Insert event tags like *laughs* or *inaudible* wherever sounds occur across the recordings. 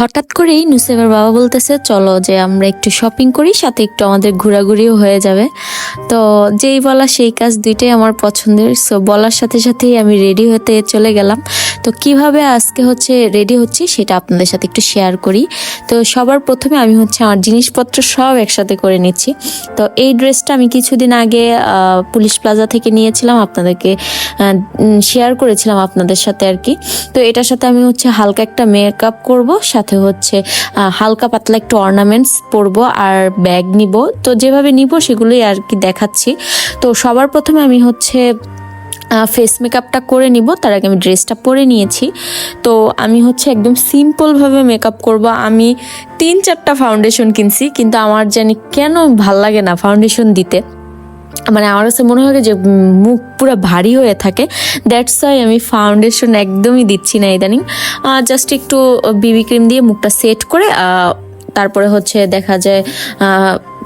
হঠাৎ করেই নুসেবের বাবা বলতেছে, চলো যে আমরা একটু শপিং করি, সাথে একটু আমাদের ঘোরাঘুরিও হয়ে যাবে। তো যেই বলা সেই কাজ দুইটাই আমার পছন্দের। সো বলার সাথে সাথেই আমি রেডি হতে চলে গেলাম। তো কীভাবে আজকে হচ্ছে রেডি হচ্ছি, সেটা আপনাদের সাথে একটু শেয়ার করি। তো সবার প্রথমে আমি হচ্ছে আমার জিনিসপত্র সব একসাথে করে নিচ্ছি। তো এই ড্রেসটা আমি কিছুদিন আগে পুলিশ প্লাজা থেকে নিয়েছিলাম, আপনাদেরকে শেয়ার করেছিলাম আপনাদের সাথে আর কি। তো এটার সাথে আমি হচ্ছে হালকা একটা মেকআপ করব, সাথে হচ্ছে হালকা পাতলা একটু অর্নামেন্টস পরবো আর ব্যাগ নিব। তো যেভাবে নিব সেগুলোই আর কি দেখাচ্ছি। তো সবার প্রথমে আমি হচ্ছে ফেস মেকআপটা করে নিব। তার আগে আমি ড্রেসটা পরে নিয়েছি। তো আমি হচ্ছে একদম সিম্পলভাবে মেকআপ করব। আমি তিন চারটা ফাউন্ডেশন কিনছি, কিন্তু আমার জানি কেন ভালো লাগে না ফাউন্ডেশন দিতে। মানে আমার কাছে মনে হয় যে মুখ পুরো ভারী হয়ে থাকে। দ্যাটস ওয়াই আমি ফাউন্ডেশন একদমই দিচ্ছি না ইদানিং। জাস্ট একটু বিবি ক্রিম দিয়ে মুখটা সেট করে তারপরে হচ্ছে দেখা যায়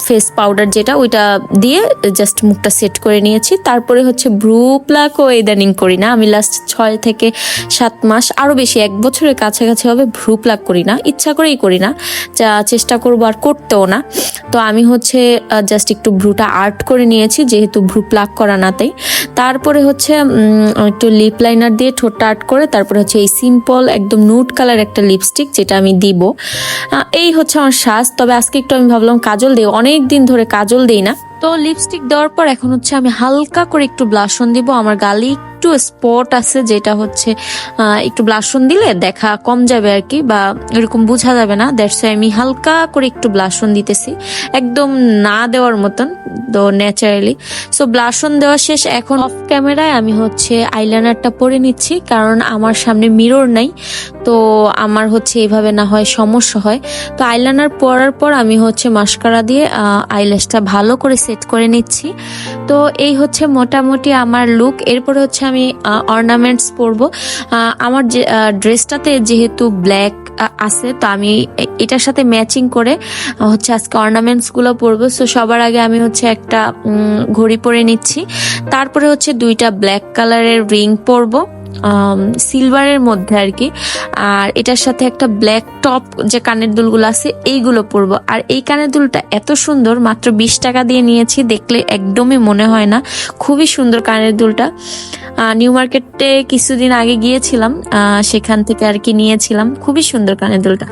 ফেস পাউডার যেটা, ওইটা দিয়ে জাস্ট মুখটা সেট করে নিয়েছি। তারপরে হচ্ছে ব্রু প্লাকও ইদানিং করি না। আমি লাস্ট ছয় থেকে সাত মাস আরও বেশি, এক বছরের কাছাকাছি হবে ভ্রু প্লাক করি না। ইচ্ছা করেই করি না। যা চেষ্টা করব আর করতেও না। তো আমি হচ্ছে জাস্ট একটু ভ্রুটা আর্ট করে নিয়েছি, যেহেতু ভ্রু প্লাক করা না তাই। তারপরে হচ্ছে একটু লিপ লাইনার দিয়ে ঠোঁটটা আর্ট করে, তারপরে হচ্ছে এই সিম্পল একদম নুট কালার একটা লিপস্টিক যেটা আমি দিব। এই হচ্ছে আমার সাজ। তবে আজকে একটু আমি ভাবলাম কাজল দিয়ে অনেক দিন ধরে কাজল দিই না। তো লিপস্টিক দেওয়ার পর এখন হচ্ছে আমি হালকা করে একটু ব্লাশন দিব, আমার গালে একটু স্পট আছে যেটা হচ্ছে একটু ব্লাশন দিলে দেখা কম যাবে আর কি বা এরকম বোঝা যাবে না। দ্যাটস আমি হালকা করে একটু ব্লাশন দিতেছি। একদম না দেওয়ার মতন তো ন্যাচারালি সো ব্লাশন দেওয়া শেষ। এখন অফ ক্যামেরায় আমি হচ্ছে আইলাইনারটা পরে নিচ্ছি, কারণ আমার সামনে মিরর নাই। তো আমার হচ্ছে এইভাবে না হয় সমস্যা হয়। তো আইলাইনার পরার পর আমি হচ্ছে মাস্কারা দিয়ে আইল্যাশটা ভালো করে সেট করে নিচ্ছি। তো এই হচ্ছে মোটামুটি আমার লুক এরপরে হচ্ছে আমি অর্নামেন্টস পরবো। আমার যে ড্রেসটাতে যেহেতু ব্ল্যাক আছে, তো আমি এটার সাথে ম্যাচিং করে হচ্ছে আজকে অর্নামেন্টসগুলো পরবো। সো সবার আগে আমি হচ্ছে একটা ঘড়ি পরে নিচ্ছি। তারপরে হচ্ছে দুইটা ব্ল্যাক কালারের রিং পরবো। সিলভারের মধ্যে আর কি আর এটার সাথে একটা ব্ল্যাক টপ যে কানের দুলগুলো আছে, এইগুলো পরবো। আর এই কানের দুলটা এত সুন্দর, মাত্র বিশ টাকা দিয়ে নিয়েছি, দেখলে একদমই মনে হয় না। খুবই সুন্দর কানের দুলটা। নিউ মার্কেটে কিছুদিন আগে গিয়েছিলাম সেখান থেকে আর কি নিয়েছিলাম, খুবই সুন্দর কানের দুলটা।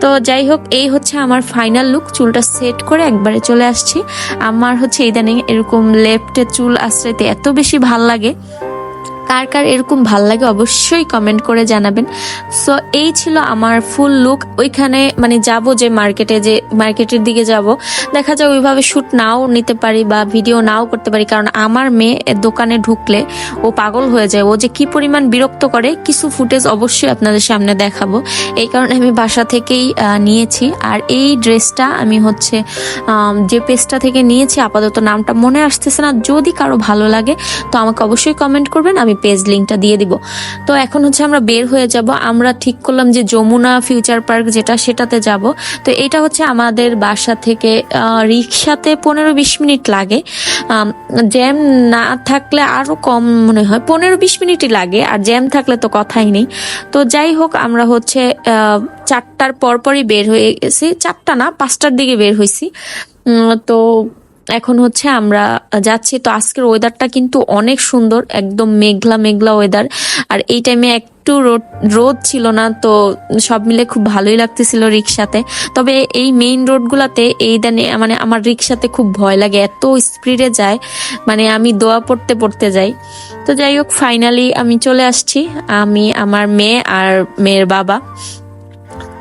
তো যাই হোক, এই হচ্ছে আমার ফাইনাল লুক চুলটা সেট করে একবারে চলে আসছি। আমার হচ্ছে ইদানিং এরকম লেফটে চুল আশ্রাইতে এত বেশি ভালো লাগে। কার কার এরকম ভালো লাগে অবশ্যই কমেন্ট করে জানাবেন। সো এই ছিল আমার ফুল লুক ওইখানে মানে যাব যে মার্কেটে যে মার্কেটের দিকে যাব। দেখা যায় ওইভাবে শ্যুট নাও নিতে পারি বা ভিডিও নাও করতে পারি। কারণ আমার মেয়ে দোকানে ঢুকলে ও পাগল হয়ে যায়। ও যে কি পরিমাণ বিরক্ত করে, কিছু ফুটেজ অবশ্যই আপনাদের সামনে দেখাবো। এই কারণে আমি বাসা থেকেই নিয়েছি। আর এই ড্রেসটা আমি হচ্ছে যে পেজটা থেকে নিয়েছি, আপাতত নামটা মনে আসতেছে না। যদি কারও ভালো লাগে, তো আমাকে অবশ্যই কমেন্ট করবেন। আমি পেজ লিঙ্কটা দিয়ে দিব। তো এখন হচ্ছে আমরা বের হয়ে যাব। আমরা ঠিক করলাম যে যমুনা ফিউচার পার্ক যেটা, সেটাতে যাব। তো এটা হচ্ছে আমাদের বাসা থেকে রিক্সাতে পনেরো বিশ মিনিট লাগে। জ্যাম না থাকলে আরও কম মনে হয়। পনেরো বিশ মিনিটই লাগে, আর জ্যাম থাকলে তো কথাই নেই। তো যাই হোক, আমরা হচ্ছে চারটার পরপরই বের হয়ে গেছি। চারটা না, পাঁচটার দিকে বের হয়েছি তো এখন হচ্ছে আমরা যাচ্ছি। তো আজকের ওয়েদারটা কিন্তু অনেক সুন্দর, একদম মেঘলা মেঘলা ওয়েদার আর এই টাইমে একটু রোদ রোদ ছিল না, তো সব মিলে খুব ভালোই লাগতেছিল রিক্সাতে তবে এই মেইন রোডগুলাতে এই দানে মানে আমার রিক্সাতে খুব ভয় লাগে, এত স্পিডে যায় মানে আমি দোয়া পড়তে পড়তে যাই। তো যাই হোক ফাইনালি আমি চলে আসছি, আমি, আমার মেয়ে আর মেয়ের বাবা।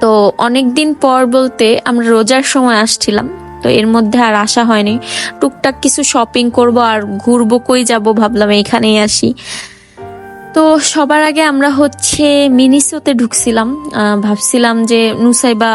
তো অনেক দিন পর বলতে আমরা রোজার সময় আসছিলাম তো এর মধ্যে আর আসা হয়নি। টুকটাক কিছু শপিং করব আর ঘুরবো, কই যাব ভাবলাম এখানেই আসি। তো সবার আগে আমরা হচ্ছে মিনিসোতে ঢুকছিলাম ভাবছিলাম যে নুসাইবা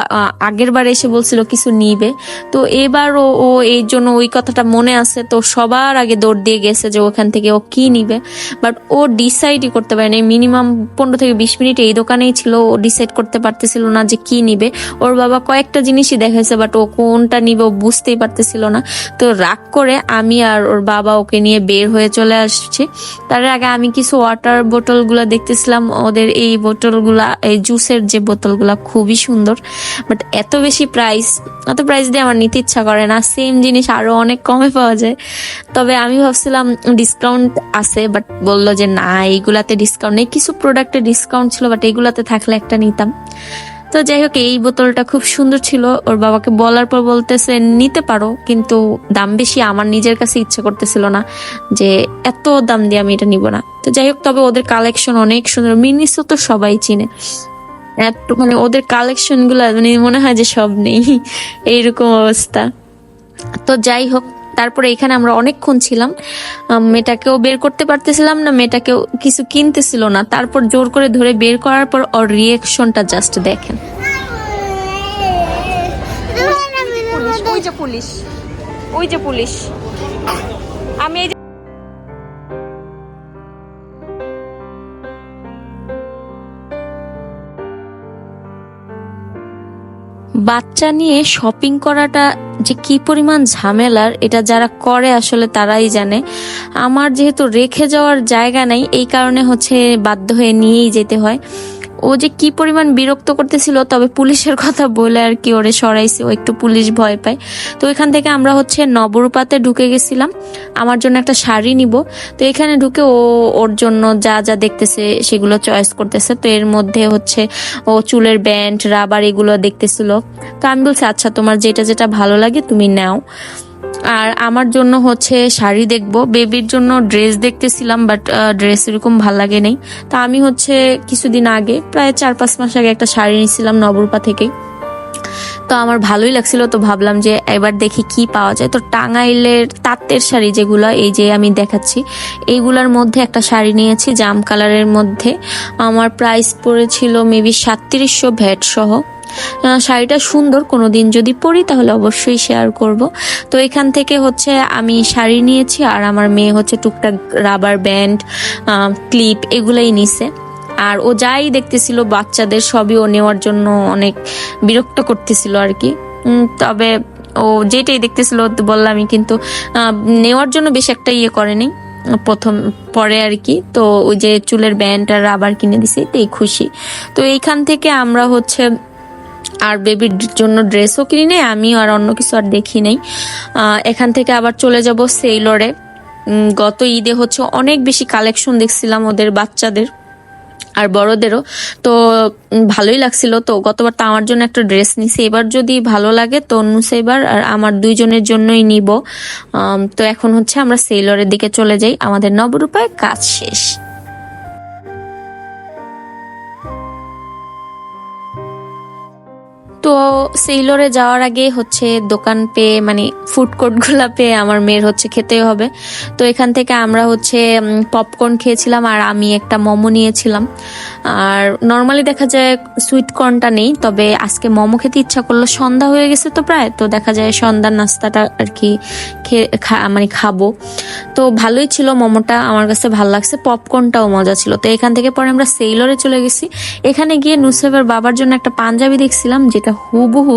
আগের বার এসে বলছিল কিছু নিবে। তো এবার ও ও এই জন্য ওই কথাটা মনে আছে, তো সবার আগে দৌড় দিয়ে গেছে যে ওখান থেকে ও কি নিবে। বাট ও ডিসাইডই করতে পারেনি মিনিমাম পনেরো থেকে বিশ মিনিট এই দোকানেই ছিল, ও ডিসাইড করতে পারতেছিল না যে কি নিবে। ওর বাবা কয়েকটা জিনিসই দেখাইছে বাট ও কোনটা নিবে ও বুঝতেই পারতেছিল না। তো রাগ করে আমি আর ওর বাবা ওকে নিয়ে বের হয়ে চলে আসছি। তার আগে আমি কিছু ওয়াটার বোতলগুলো দেখতেছিলাম, ওদের এই বোতলগুলা, এই জুসের যে বোতলগুলা খুবই সুন্দর বাট এত বেশি প্রাইস অত প্রাইস দিয়ে আমার নিতে ইচ্ছা করে না। সেম জিনিস আরও অনেক কমে পাওয়া যায়। তবে আমি ভাবছিলাম ডিসকাউন্ট আছে বাট বলল যে না, এইগুলাতে ডিসকাউন্ট নেই। কিছু প্রোডাক্টে ডিসকাউন্ট ছিল বাট এইগুলাতে থাকলে একটা নিতাম। তো যাই হোক, এই বোতলটা খুব সুন্দর ছিল। ওর বাবাকে বলার পর বলতেছে, নিতে পারো, কিন্তু দাম বেশি আমার নিজের কাছে ইচ্ছা করতেছিল না যে এত দাম দিয়ে আমি এটা নিব না। তো যাই হোক, তবে ওদের কালেকশন অনেক সুন্দর। মিনিসও তো সবাই চিনে। এত মানে ওদের কালেকশনগুলা মানে মনে হয় যে সব নেই। এইরকম অবস্থা। তো যাই হোক তারপরে এখানে আমরা অনেকক্ষণ ছিলাম। মেয়েটাকেও বের করতে পারতেছিলাম না, মেয়েটাকেও কিছু কিনতেছিল না। তারপর জোর করে ধরে বের করার পর ওর রিয়েকশনটা জাস্ট দেখেন। ওই যে পুলিশ, ওই যে পুলিশ। আমি বাচ্চা নিয়ে শপিং করাটা যে কি পরিমাণ ঝামেলার, এটা যারা করে আসলে তারাই জানে। আমার যেহেতু রেখে যাওয়ার জায়গা নাই, এই কারণে হচ্ছে বাধ্য হয়ে নিয়েই যেতে হয়। ও যে কি পরিমাণ বিরক্ত করতেছিল, তবে পুলিশের কথা বলে আর কি ওরে সরাইছে, ও একটু পুলিশ ভয় পায়। তো এখান থেকে আমরা হচ্ছে নবরূপাতে ঢুকে গেছিলাম। আমার জন্য একটা শাড়ি নিব। তো এখানে ঢুকে ও ওর জন্য যা যা দেখতেছে, সেগুলো চয়েস করতেছে। তো এর মধ্যে হচ্ছে ও চুলের ব্যান্ড, রাবার এগুলো দেখতেছিল। তো আমি বলছি আচ্ছা তোমার যেটা যেটা ভালো লাগে তুমি নাও। আর আমার জন্য হচ্ছে শাড়ি দেখব। বেবির জন্য ড্রেস দেখতেছিলাম বাট ড্রেস এরকম ভালো লাগে নাই। তা আমি হচ্ছে কিছুদিন আগে, প্রায় চার পাঁচ মাস আগে একটা শাড়ি নিয়েছিলাম নবরূপা থেকেই তো আমার ভালোই লাগছিল, তো ভাবলাম যে এবার দেখি কি পাওয়া যায়। তো টাঙ্গাইলের তাঁতের শাড়ি যেগুলো, এই যে আমি দেখাচ্ছি, এইগুলার মধ্যে একটা শাড়ি নিয়েছি, জাম কালারের মধ্যে। আমার প্রাইস পড়েছিল মেবি সাতত্রিশশো ভ্যাট সহ। শাড়িটা সুন্দর, কোনোদিন যদি পরি তাহলে অবশ্যই শেয়ার করব। তো এখান থেকে হচ্ছে আমি শাড়ি নিয়েছি আর আমার মেয়ে হচ্ছে টুকটাক রাবার ব্যান্ড ক্লিপ এগুলাই নিছে। আর ও যাই দেখতেছিল, বাচ্চাদের সবই ও নেওয়ার জন্য অনেক বিরক্ত করতেছিল আর কি। তবে ও যেটাই দেখতেছিল বললামই কিন্তু নেওয়ার জন্য বেশ একটা ইয়ে করেনি প্রথম, পরে আর কি। তো ওই যে চুলের ব্যান্ড আর রাবার কিনে দিছে তাই খুশি। তো এইখান থেকে আমরা হচ্ছে আর বেবির জন্য ড্রেসও কিনি নাই আমিও আর অন্য কিছু আর দেখি নাই এখান থেকে আবার চলে যাব সেইলরে। গত ঈদে হচ্ছে অনেক বেশি কালেকশন দেখছিলাম ওদের বাচ্চাদের আর বড়দেরও। তো ভালোই লাগছিল তো, গতবার তো আমার জন্য একটা ড্রেস নিছি, এবার যদি ভালো লাগে তো অন্য সেবার আর আমার দুইজনের জন্যই নিব। তো এখন হচ্ছে আমরা সেইলরের দিকে চলে যাই, আমাদের নবরূপায় কাজ শেষ। তো সেইলরে যাওয়ার আগে হচ্ছে দোকান পেয়ে মানে ফুড কোর্টগুলা পেয়ে আমার মেয়ের হচ্ছে খেতে হবে। তো এখান থেকে আমরা হচ্ছে পপকর্ন খেয়েছিলাম আর আমি একটা মোমো নিয়েছিলাম। আর নর্মালি দেখা যায় সুইট কর্নটা নেই, তবে আজকে মোমো খেতে ইচ্ছা করল, সন্ধ্যা হয়ে গেছে তো প্রায়, তো দেখা যায় সন্ধ্যার নাস্তাটা আর কি মানে খাব। তো ভালোই ছিল মোমোটা, আমার কাছে ভালো লাগছে পপকর্নটাও মজা ছিল। তো এখান থেকে পরে আমরা সেইলরে চলে গেছি। এখানে গিয়ে নুসেবের বাবার জন্য একটা পাঞ্জাবি দেখছিলাম, যেটা হুবহু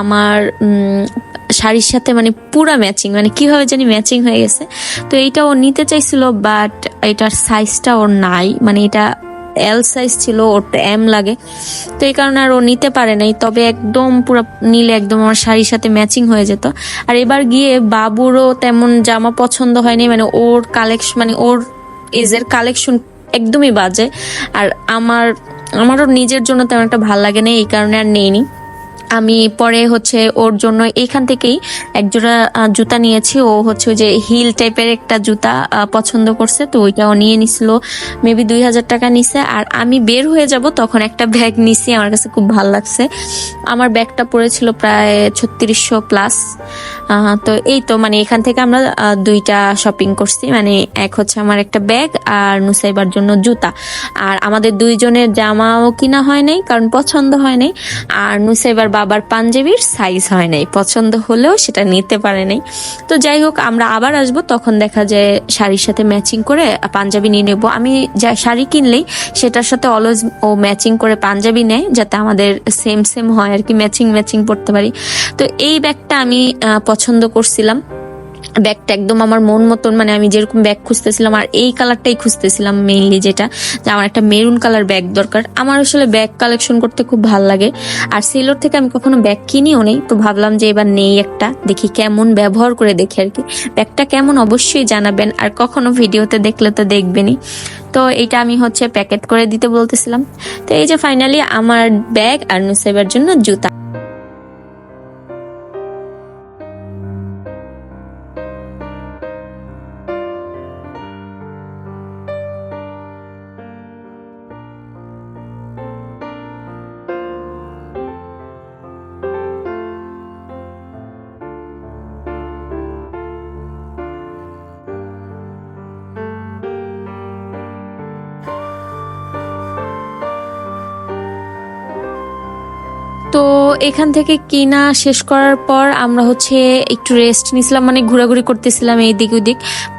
আমার শাড়ির সাথে মানে পুরা ম্যাচিং মানে কীভাবে জানি ম্যাচিং হয়ে গেছে। তো এইটা ও নিতে চাইছিল বাট এটার সাইজটা ওর নাই মানে এটা এল সাইজ ছিল ওরটা এম লাগে। তো এই কারণে আর ও নিতে পারে নাই, তবে একদম পুরো নিলে একদম আমার শাড়ির সাথে ম্যাচিং হয়ে যেত। আর এবার গিয়ে বাবুরও তেমন জামা পছন্দ হয়নি মানে ওর কালেকশন মানে ওর এজের কালেকশন একদমই বাজে। আর আমার, আমারও নিজের জন্য তেমন একটা ভালো লাগে না এই কারণে আর নেইনি। আমি পরে হচ্ছে ওর জন্য এইখান থেকেই একজোড়া জুতা নিয়েছি। ও হচ্ছে যে হিল টাইপের একটা জুতা পছন্দ করছে, তো ওইটাও নিয়ে নিছিল। মেবি দুই হাজার টাকা নিছে। আর আমি বের হয়ে যাব তখন একটা ব্যাগ নিছি। আমার কাছে খুব ভালো লাগছে। আমার ব্যাগটা পড়েছিল প্রায় ছত্রিশশো প্লাস তো এই তো মানে এখান থেকে আমরা দুইটা শপিং করছি। মানে এক হচ্ছে আমার একটা ব্যাগ আর নুসাইবার জন্য জুতা। আর আমাদের দুইজনের জামাও কিনা হয় নাই, কারণ পছন্দ হয় নাই। আর নুসাইবার বাবার পাঞ্জাবির সাইজ হয় নাই। পছন্দ হলেও সেটা নিতে পারে নাই। তো যাই হোক, আমরা আবার আসব। তখন দেখা যায় শাড়ির সাথে ম্যাচিং করে পাঞ্জাবি নিয়ে নেব। আমি যা শাড়ি কিনলেই সেটার সাথে অলওয়েজ ও ম্যাচিং করে পাঞ্জাবি নেয়, যাতে আমাদের সেম সেম হয় আর কি ম্যাচিং ম্যাচিং পড়তে পারি। তো এই ব্যাগটা আমি পছন্দ করছিলাম। ব্যাগটা একদম আমার মন মতন মানে আমি যেরকম ব্যাগ খুঁজতেছিলাম, আর এই কালারটাই খুঁজতেছিলাম মেইনলি যেটা, যে আমার একটা মেরুন কালার ব্যাগ দরকার। আমার আসলে ব্যাগ কালেকশন করতে খুব ভালো লাগে। আর সেলোর থেকে আমি কখনো ব্যাগ কিনিও নেই, তো ভাবলাম যে এবার নেই একটা, দেখি কেমন ব্যবহার করে দেখি আর কি। ব্যাগটা কেমন অবশ্যই জানাবেন, আর কখনো ভিডিওতে দেখলে তো দেখবেনই। তো এটা আমি হচ্ছে প্যাকেট করে দিতে বলতেছিলাম। তো এই যে ফাইনালি আমার ব্যাগ আর নুসেবের জন্য জুতা। এখান থেকে কিনা শেষ করার পর আমরা হচ্ছে একটু রেস্ট নিছিলাম মানে ঘোরাঘুরি করতেছিলাম এই দিক ওই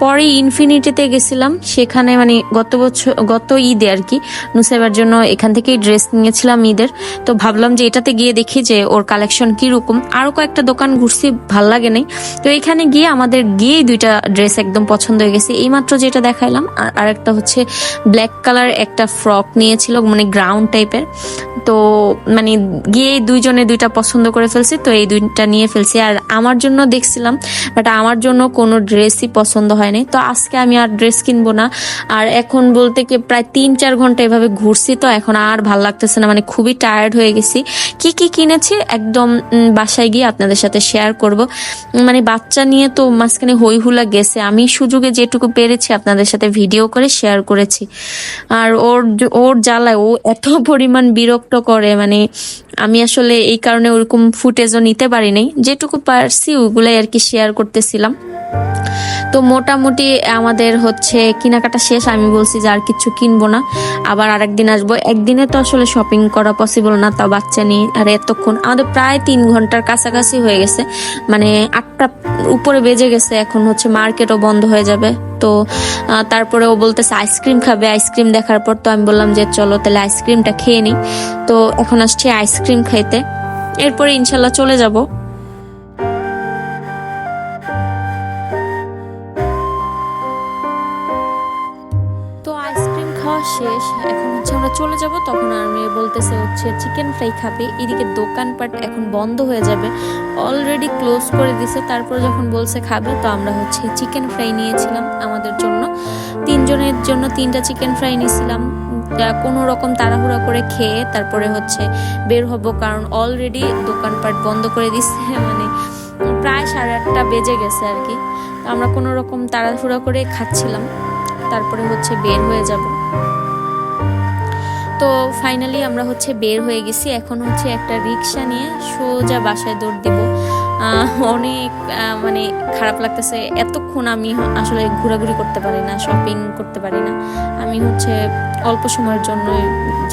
পরে ইনফিনিটিতে গেছিলাম, সেখানে মানে গত বছর, গত ঈদে আর কি, নুসাইবার জন্য এখান থেকেই ড্রেস নিয়েছিলাম ঈদের। তো ভাবলাম যে এটাতে গিয়ে দেখি যে ওর কালেকশন কীরকম। আরও কয়েকটা দোকান ঘুরছি, ভালো লাগে নাই। তো এখানে গিয়ে আমাদের গিয়েই দুইটা ড্রেস একদম পছন্দ হয়ে গেছে। এইমাত্র যেটা দেখাইলাম, আর আরেকটা হচ্ছে ব্ল্যাক কালার একটা ফ্রক নিয়েছিল মানে গ্রাউন্ড টাইপের তো মানে গিয়ে দুইজনে দুইটা পছন্দ করে ফেলছি, তো এই দুইটা নিয়ে ফেলছি। আর আমার জন্য দেখছিলাম বাট আমার জন্য কোনো ড্রেসই পছন্দ হয়নি। তো আজকে আমি আর ড্রেস কিনবো না। আর এখন বলতে কি, প্রায় তিন চার ঘণ্টা এভাবে ঘুরছি, তো এখন আর ভালো লাগতেছে না মানে খুবই টায়ার্ড হয়ে গেছি। কি কি কিনেছি, একদম বাসায় গিয়ে আপনাদের সাথে শেয়ার করব। মানে বাচ্চা নিয়ে তো মাঝখানে হই হুলা গেছে। আমি সুযোগে যেটুকু পেরেছি, আপনাদের সাথে ভিডিও করে শেয়ার করেছি। আর ওর ওর জ্বালায় ও এত পরিমাণ বিরক্ত করে মানে আমি আসলে এই কারণে ওরকম ফুটেজও নিতে পারি নাই। যেটুকু পারছি ওগুলাই আর কি শেয়ার করতেছিলাম। তো মোটামুটি আমাদের হচ্ছে কেনাকাটা শেষ। আমি বলছি যে আর কিছু কিনবো না। আবার আরেকদিন আসব। একদিনে তো আসলে শপিং করা পসিবল না তা বাচ্চা নিয়ে। আর এতক্ষণ আমাদের প্রায় তিন ঘণ্টার কাছাকাছি হয়ে গেছে। মানে আটটা উপরে বেজে গেছে। এখন হচ্ছে মার্কেটও বন্ধ হয়ে যাবে। তো তারপরে ও বলতেছে আইসক্রিম খাবে। আইসক্রিম দেখার পর তো আমি বললাম যে চলো তাহলে আইসক্রিমটা খেয়ে নিই। তো এখন আসছে আইসক্রিম খাইতে। এরপরে ইনশাল্লাহ চলে যাব। তো আইসক্রিম খাওয়া শেষ, এখন হচ্ছে আমরা চলে যাব, তখন আর মেয়ে বলতেছে হচ্ছে চিকেন ফ্রাই খাবে, এদিকে দোকানপাট এখন বন্ধ হয়ে যাবে অলরেডি ক্লোজ করে দিছে, তারপর যখন বলছে খাবে, তো আমরা হচ্ছে চিকেন ফ্রাই নিয়েছিলাম আমাদের জন্য, তিনজনের জন্য তিনটা চিকেন ফ্রাই নিয়েছিলাম কোনো রকম তাড়াহুড়া করে খেয়ে তারপরে হচ্ছে বের হব, কারণ অলরেডি দোকানপাট বন্ধ করে দিচ্ছে *laughs* মানে প্রায় সাড়ে আটটা বেজে গেছে আর কি। তো আমরা কোনো রকম তাড়াহুড়া করে খাচ্ছিলাম, তারপরে হচ্ছে বের হয়ে যাব। তো ফাইনালি আমরা হচ্ছে বের হয়ে গেছি। এখন হচ্ছে একটা রিক্সা নিয়ে সোজা বাসায় দৌড় দিব। অনেক মানে খারাপ লাগতেছে। এতক্ষণ আমি আসলে ঘোরাঘুরি করতে পারি না শপিং করতে পারি না। আমি হচ্ছে অল্প সময়ের জন্য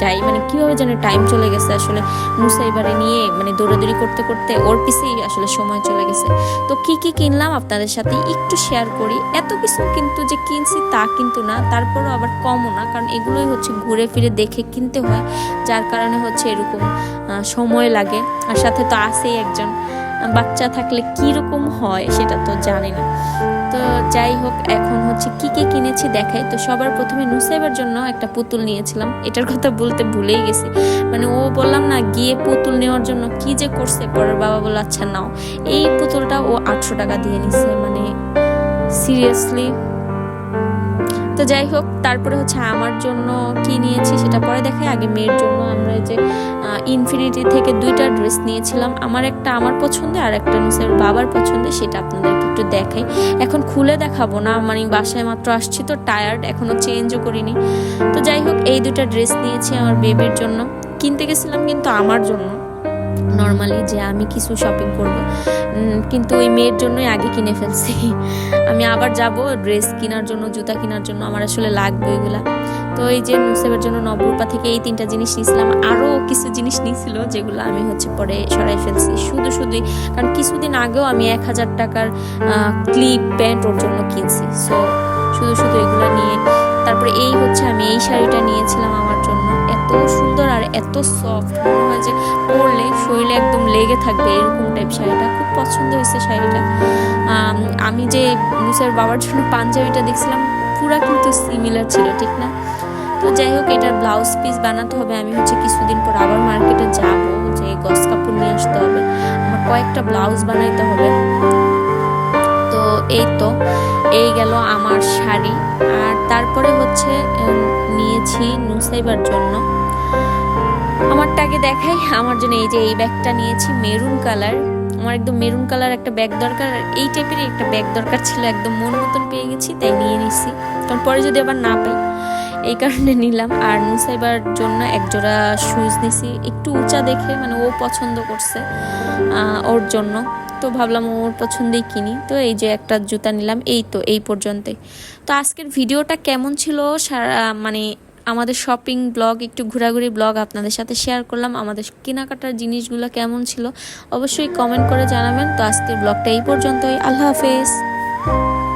যাই। মানে কীভাবে যেন টাইম চলে গেছে আসলে মুসা এবারে নিয়ে মানে দৌড়াদৌড়ি করতে করতে ওর পিছেই আসলে সময় চলে গেছে। তো কি কি কিনলাম আপনাদের সাথে একটু শেয়ার করি। এত কিছু কিন্তু যে কিনছি তা কিন্তু না, তারপরও আবার কমও না। কারণ এগুলোই হচ্ছে ঘুরে ফিরে দেখে কিনতে হয়, যার কারণে হচ্ছে এরকম সময় লাগে। আর সাথে তো আছেই একজন। বাচ্চা থাকলে কি রকম হয় সেটা তো জানি না। তো যাই হোক, এখন হচ্ছে কি কি কিনেছি দেখাই। তো সবার প্রথমে নুসাইবার জন্য একটা পুতুল নিয়েছিলাম। এটার কথা বলতে ভুলেই গেছি। মানে ও বললাম না, গিয়ে পুতুল নেওয়ার জন্য কি যে করছে, পরের বাবা বলল আচ্ছা নাও। এই পুতুলটা ও আটশো টাকা দিয়ে নিছে। মানে সিরিয়াসলি তো যাই হোক, তারপরে হচ্ছে আমার জন্য কি নিয়েছি সেটা পরে দেখাই। আগে মেয়ের জন্য আমরা যে ইনফিনিটি থেকে দুইটা ড্রেস নিয়েছিলাম। আমার একটা আমার পছন্দ আর একটা নিচের বাবার পছন্দ সেটা আপনাদেরকে একটু দেখাই। এখন খুলে দেখাবো না মানে বাসায় মাত্র আসছি তো টায়ার্ড এখনও চেঞ্জও করিনি। তো যাই হোক, এই দুটা ড্রেস নিয়েছি আমার বেবির জন্য। কিনতে গেছিলাম কিন্তু আমার জন্য। নর্মালি যে আমি কিছু শপিং করব। কিন্তু ওই মেয়ের জন্যই আগে কিনে ফেলছি। আমি আবার যাব ড্রেস কেনার জন্য, জুতা কেনার জন্য, আমার আসলে লাগবে এগুলা তো এই যে নুসেবের জন্য নবরূপা থেকে এই তিনটা জিনিস নিয়েছিলাম। আরও কিছু জিনিস নিয়েছিল যেগুলো আমি হচ্ছে পরে সরাই ফেলছি। শুধু শুধুই, কারণ কিছুদিন আগেও আমি এক হাজার টাকার ক্লিপ প্যান্ট ওর জন্য কিনছি। সো শুধু শুধু এগুলো নিয়ে। তারপরে এই হচ্ছে আমি এই শাড়িটা নিয়েছিলাম আমার এত সুন্দর আর এত সফট মনে হয় যে পরলে শরীরে একদম লেগে থাকবে এরকম টাইপ শাড়িটা। খুব পছন্দ হয়েছে শাড়িটা। আমি যে নুসের বাবার জন্য পাঞ্জাবিটা দেখছিলাম, পুরা কিন্তু সিমিলার ছিল, ঠিক না? তো যাই হোক, এটার ব্লাউজ পিস বানাতে হবে। আমি হচ্ছে কিছুদিন পর আবার মার্কেটে যাব, যে গস কাপড় নিয়ে আসতে হবে। আমার কয়েকটা ব্লাউজ বানাইতে হবে। তো এই তো, এই গেল আমার শাড়ি। আর তারপরে হচ্ছে নিয়েছি নুসাইবার জন্য। আমারটাকে দেখাই। আমার জন্য এই যে এই ব্যাগটা নিয়েছি, মেরুন কালার। আমার একদম মেরুন কালার একটা ব্যাগ দরকার। এই টাইপেরই একটা ব্যাগ দরকার ছিল, একদম মন মতন পেয়ে গেছি, তাই নিয়ে নিছি। কারণ পরে যদি আবার না পাই, এই কারণে নিলাম। আর নুসাইবার জন্য এক জোড়া শুজ নিছি। একটু উঁচা দেখে মানে ও পছন্দ করছে ওর জন্য। তো ভাবলাম ওর পছন্দেই কিনি। তো এই যে একটা জুতা নিলাম, এই তো, এই পর্যন্তই। তো আজকের ভিডিওটা কেমন ছিল? সারা মানে আমাদের শপিং ব্লগ একটু ঘোরাঘুরি ব্লগ আপনাদের সাথে শেয়ার করলাম। আমাদের কেনাকাটার জিনিসগুলো কেমন ছিল, অবশ্যই কমেন্ট করে জানাবেন। তো আজকের ব্লগটা এই পর্যন্তই। আল্লাহ হাফেজ।